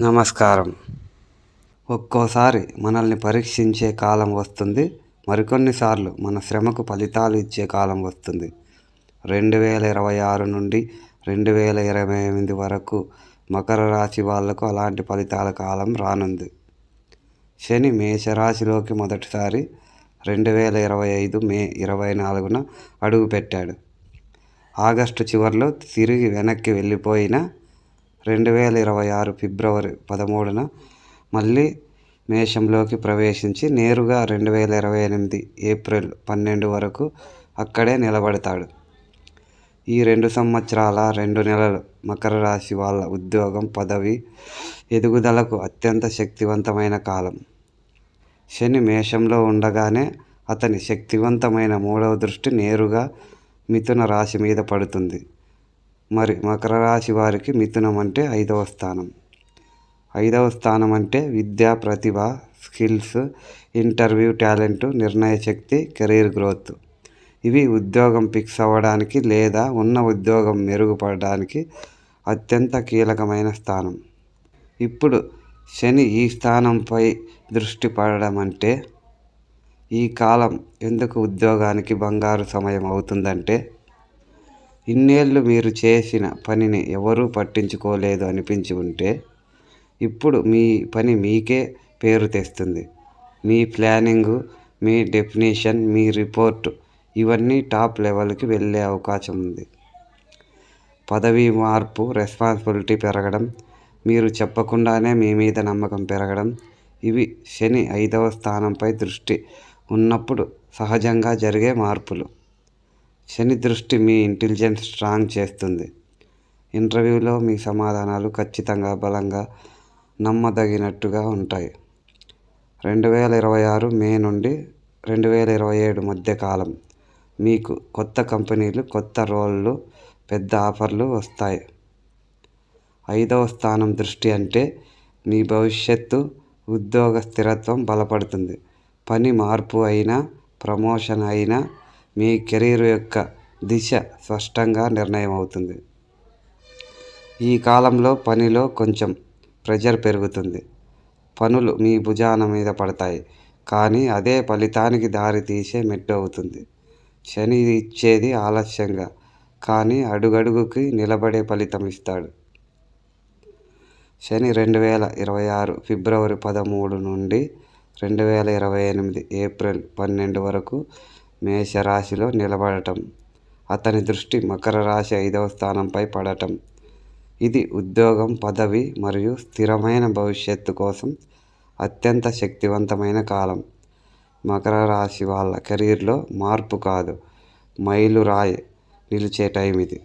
నమస్కారం. ఒక్కోసారి మనల్ని పరీక్షించే కాలం వస్తుంది. మరికొన్నిసార్లు మన శ్రమకు ఫలితాలు ఇచ్చే కాలం వస్తుంది. రెండు వేల ఇరవై ఆరు నుండి రెండు వేల ఇరవై ఎనిమిది వరకు మకర రాశి వాళ్ళకు అలాంటి ఫలితాల కాలం రానుంది. శని మేషరాశిలోకి మొదటిసారి రెండు వేల ఇరవై ఐదు మే ఇరవై నాలుగున అడుగుపెట్టాడు. ఆగస్టు చివరిలో తిరిగి వెనక్కి వెళ్ళిపోయిన రెండు వేల ఇరవై ఆరు ఫిబ్రవరి పదమూడున మళ్ళీ మేషంలోకి ప్రవేశించి నేరుగా రెండు వేల ఇరవై ఎనిమిది ఏప్రిల్ పన్నెండు వరకు అక్కడే నిలబడతాడు. ఈ రెండు సంవత్సరాల రెండు నెలలు మకర రాశి వాళ్ళ ఉద్యోగం పదవి ఎదుగుదలకు అత్యంత శక్తివంతమైన కాలం. శని మేషంలో ఉండగానే అతని శక్తివంతమైన మూడవ దృష్టి నేరుగా మిథున రాశి మీద పడుతుంది. మరి మకర రాశి వారికి మిథునం అంటే ఐదవ స్థానం. ఐదవ స్థానం అంటే విద్య ప్రతిభ స్కిల్స్ ఇంటర్వ్యూ టాలెంట్ నిర్ణయ శక్తి కెరీర్ గ్రోత్. ఇవి ఉద్యోగం ఫిక్స్ అవ్వడానికి లేదా ఉన్న ఉద్యోగం మెరుగుపడడానికి అత్యంత కీలకమైన స్థానం. ఇప్పుడు శని ఈ స్థానంపై దృష్టి పడడం అంటే ఈ కాలం ఎందుకు ఉద్యోగానికి బంగారు సమయం అవుతుందంటే ఇన్నేళ్ళు మీరు చేసిన పనిని ఎవరూ పట్టించుకోలేదు అనిపించి ఉంటే ఇప్పుడు మీ పని మీకే పేరు తెస్తుంది. మీ ప్లానింగు మీ డెఫినేషన్ మీ రిపోర్ట్ ఇవన్నీ టాప్ లెవెల్కి వెళ్ళే అవకాశం ఉంది. పదవీ మార్పు రెస్పాన్సిబిలిటీ పెరగడం మీరు చెప్పకుండానే మీ మీద నమ్మకం పెరగడం ఇవి శని ఐదవ స్థానంపై దృష్టి ఉన్నప్పుడు సహజంగా జరిగే మార్పులు. శని దృష్టి మీ ఇంటెలిజెన్స్ స్ట్రాంగ్ చేస్తుంది. ఇంటర్వ్యూలో మీ సమాధానాలు ఖచ్చితంగా బలంగా నమ్మదగినట్టుగా ఉంటాయి. రెండు వేల ఇరవై ఆరు మే నుండి రెండు వేల ఇరవై ఏడు మధ్య కాలం మీకు కొత్త కంపెనీలు కొత్త రోళ్ళు పెద్ద ఆఫర్లు వస్తాయి. ఐదవ స్థానం దృష్టి అంటే మీ భవిష్యత్తు ఉద్యోగ స్థిరత్వం బలపడుతుంది. పని మార్పు అయినా ప్రమోషన్ అయినా మీ కెరీర్ యొక్క దిశ స్పష్టంగా నిర్ణయం అవుతుంది ఈ కాలంలో పనిలో కొంచెం ప్రెజర్ పెరుగుతుంది. పనులు మీ భుజాన మీద పడతాయి కానీ అదే ఫలితానికి దారి తీసే మెట్టు అవుతుంది. శని ఇచ్చేది ఆలస్యంగా కానీ అడుగడుగుకి నిలబడే ఫలితం ఇస్తాడు. శని రెండు వేల ఇరవై ఆరు ఫిబ్రవరి పదమూడు నుండి రెండు వేల ఇరవై ఎనిమిది ఏప్రిల్ పన్నెండు వరకు మేషరాశిలో నిలబడటం. అతని దృష్టి మకర రాశి ఐదవ స్థానంపై పడటం. ఇది ఉద్యోగం పదవి మరియు స్థిరమైన భవిష్యత్తు కోసం అత్యంత శక్తివంతమైన కాలం. మకర రాశి వాళ్ళ కెరీర్లో మార్పు కాదు. మైలురాయి నిలిచే టైం ఇది.